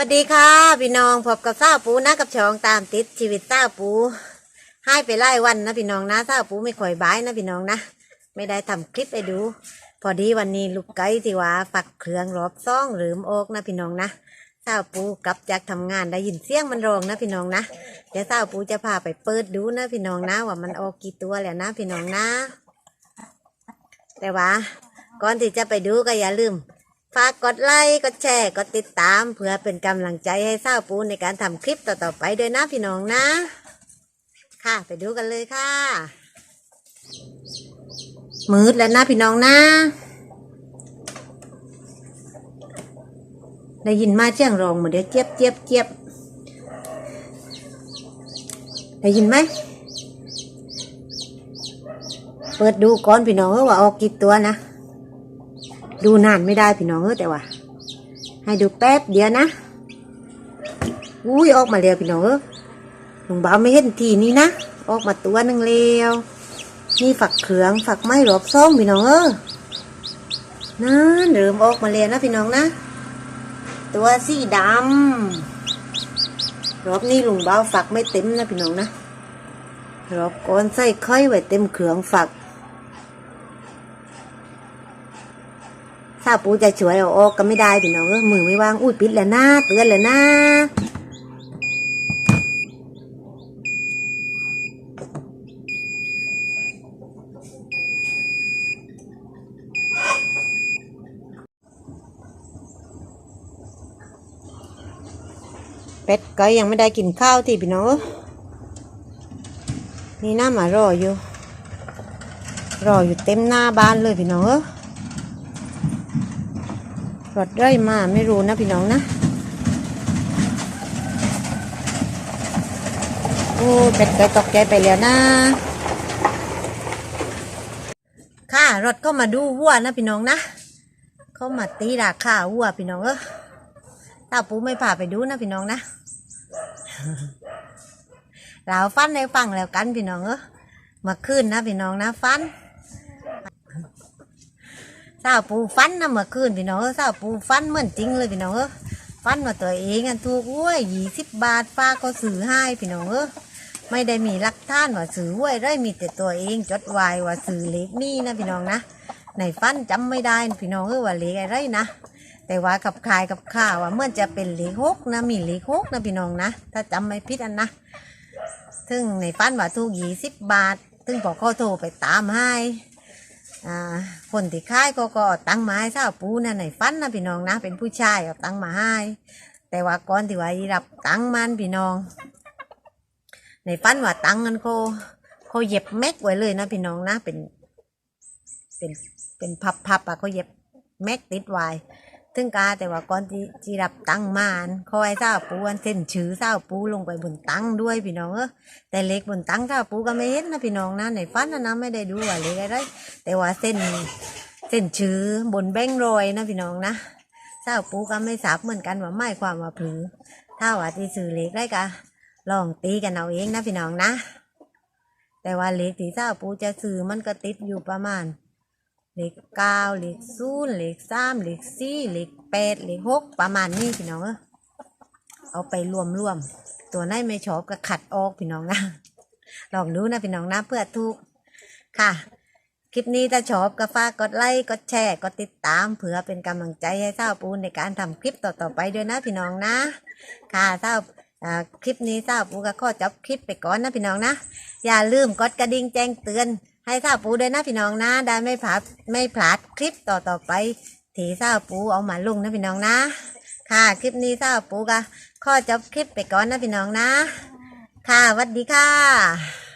วัสดีค่ะพี่น้องพบกับเศร้าปูนะกับช่องตามติดชีวิตเศร้าปูให้ไปไล่วันนะพี่น้องนะเศร้าปูไม่ค่อยบายนะพี่น้องนะไม่ได้ทำคลิปไปดู พอดีวันนี้ลูกไก่ที่ว่าฝักเครื่องรอบซ่องหรือมโอกนะพี่น้องนะเศร้าปูกลับจากทำงานได้ยินเสียงมันร้องนะพี่น้องนะเดี๋ยวเศร้าปูจะพาไปเปิดดูนะพี่น้องนะว่ามันออกกี่ตัวแล้วนะพี่น้องนะ แต่ว่าก่อนที่จะไปดูก็อย่าลืม ฝากกดไลค์ กดแชร์ กดติดตาม เพื่อเป็นกำลังใจให้เศร้าปูในการทำคลิปต่อๆไปด้วยนะพี่น้องนะ ค่ะไปดูกันเลยค่ะ มืดแล้วนะพี่น้องนะ ได้ยินมาเชียงรองเหมือนเดี๋ยวเจี๊ยบเจี๊ยบเจี๊ยบได้ยินไหม เปิดดูก่อนพี่น้องว่าออกกี่ตัวนะ ดูนานไม่ได้พี่น้องเออแต่ว่า ให้ดูแป๊บเดียวนะอุ้ยออกมาเร็วพี่น้องเออลุงบ่าวไม่เห็นทีนี้นะออกมาตัวหนึ่งเร็วนี่ฝักเขืองฝักไม้รอบซ่องพี่น้องเออนั่นเริ่มออกมาเร็วนะพี่น้องนะ ตัวสีดำรอบนี้ลุงเบ่าฝักไม่เต็มนะพี่น้องนะรอบก่อนใส่ไข่ไว้เต็มเขืองฝัก ถ้าปูจะช่วยเอาออกก็ไม่ได้พี่น้องเอ้ยมือไม่ว่างอุ้ยปิดแล้วนะเตือนแล้วนะเป็ดก็ยังไม่ได้กินข้าวที่พี่น้องนี่น้ามารออยู่ รออยู่เต็มหน้าบ้านเลยพี่น้องเอ้ย รถได้มาไม่รู้นะพี่น้องนะ โอ้เป็ดก็ตกใจไปแล้วนะ ค่ะรถก็มาดูวัวนะพี่น้องนะ เขามาตีราคาวัวพี่น้องเออตาปูไม่พาไปดูนะพี่น้องนะเราฟันในฟังแล้วกันพี่น้องเออมาขึ้นนะพี่น้องนะฟัน สาวปูฟันนะเมื่อคืนพี่น้องเอ้ยสาวปูฟันเหมือนจริงเลยพี่น้องเออฟันมาตัวเองอันถูกห้วยยี่สิบบาทป้าก็ซื้อให้พี่น้องเออไม่ได้มีลักฐานว่าซื้อห้วยได้มีแต่ตัวเองจดไว้ว่าซื้อเลขนี่นะพี่น้องนะในฟันจำไม่ได้พี่น้องเออว่าเลขอะไรนะแต่ว่ากับขายกับข้าวว่าเมื่อจะเป็นเลขหกนะมีเลขหกนะพี่น้องนะถ้าจำไม่ผิดอันนะซึ่งในฟันว่าถูกยี่สิบบาทซึ่งพอเขาโทรไปตามให้ อ่าคนที่ค่ายก็ก็เอตังมาให้สาวปูนะในฟันนะพี่น้องนะ เป็นผู้ชายเอาตังมาให้ แต่ว่าก่อนที่ว่าอีรับตังมันพี่น้อง ในฟันว่าตังกันเขาเขาเย็บแม็กไว้เลยนะพี่น้องนะเป็น เป็นเป็นพับพับๆอะเขาเย็บแม็กติดไว้ ถึงกาแต่ว่าก่อนที่ที่รับตั้งมานเขาให้เศร้าปูอันเส้นชื่อเศร้าปูลงไปบนตั้งด้วยพี่น้องเออแต่เล็กบนตั้งเศร้าปูก็ไม่เห็นนะพี่น้องนะในฟันนะนะไม่ได้ดูว่าเล็กอะไรแต่ว่าเส้นเส้นชื้อบนแบงรอยนะพี่น้องนะเจ้าปูก็ไม่ทราบเหมือนกันว่าไม่ความว่าผือถ้าว่าที่ซื้อเล็กได้กะลองตีกันเอาเองนะพี่น้องนะ แต่ว่าเล็กที่เจ้าปูจะซื้อมันก็ติดอยู่ประมาณ เล็กเก้าเล็กศูนย์เล็กสามเล็กสี่เล็กแปดเล็กหกประมาณนี้พี่น้องเออเอาไปรวมรวมๆตัวไหนไม่ชอบก็ขัดออกพี่น้องนะลองดูนะพี่น้องนะเพื่อถูกค่ะ คลิปนี้ถ้าชอบก็ฝากกดไลค์กดแชร์กดติดตามเผื่อเป็นกำลังใจให้เศร้าปูนในการทำคลิปต่อๆไปด้วยนะพี่น้องนะ ค่ะเศร้าคลิปนี้เศร้าปูก็ขอจบคลิปไปก่อนนะพี่น้องนะ อย่าลืมกดกระดิ่งแจ้งเตือน ให้เศร้าปูด้วยนะพี่น้องนะ ได้ไม่พลาดไม่พลาดคลิปต่อต่อไปที่เศร้าปูเอามาลงนะพี่น้องนะ ค่ะ คลิปนี้เศร้าปูก็ข้อจบคลิปไปก่อนนะพี่น้องนะ ค่ะสวัสดีค่ะ